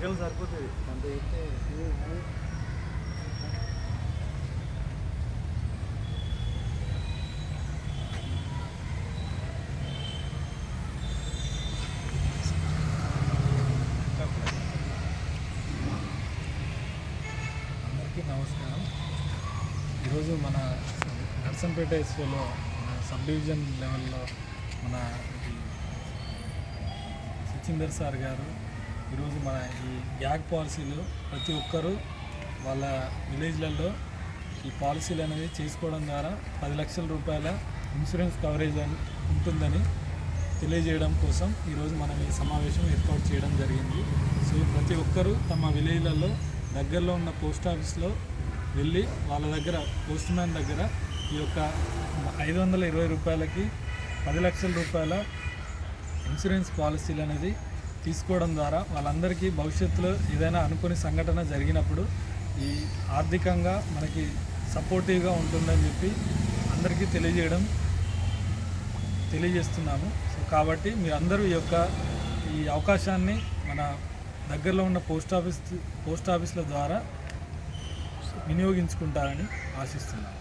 పిల్లలు సరిపోతుంది. అంత చెప్తే అందరికీ నమస్కారం. ఈరోజు మన నర్సంపేట ఎస్ఓలో మన సబ్ డివిజన్ లెవెల్లో మన సచిందర్ సార్ గారు ఈరోజు మన ఈ గ్యాగ్ పాలసీలు ప్రతి ఒక్కరూ వాళ్ళ విలేజ్లలో ఈ పాలసీలు అనేది చేసుకోవడం ద్వారా పది లక్షల రూపాయల ఇన్సూరెన్స్ కవరేజ్ అని ఉంటుందని తెలియజేయడం కోసం ఈరోజు మనం ఈ సమావేశం ఏర్పాటు చేయడం జరిగింది. సో ప్రతి ఒక్కరూ తమ విలేజ్లలో దగ్గరలో ఉన్న పోస్ట్ ఆఫీస్లో వెళ్ళి వాళ్ళ దగ్గర పోస్ట్ మ్యాన్ దగ్గర ఈ యొక్క ఐదు వందల ఇరవై రూపాయలకి పది లక్షల రూపాయల ఇన్సూరెన్స్ పాలసీలు అనేది తీసుకోవడం ద్వారా వాళ్ళందరికీ భవిష్యత్తులో ఏదైనా అనుకుని సంఘటన జరిగినప్పుడు ఈ ఆర్థికంగా మనకి సపోర్టివ్గా ఉంటుందని చెప్పి అందరికీ తెలియజేయడం తెలియజేస్తున్నాము. సో కాబట్టి మీరందరూ ఈ యొక్క ఈ అవకాశాన్ని మన దగ్గరలో ఉన్న పోస్ట్ ఆఫీస్ పోస్ట్ ఆఫీసుల ద్వారా వినియోగించుకుంటారని ఆశిస్తున్నాను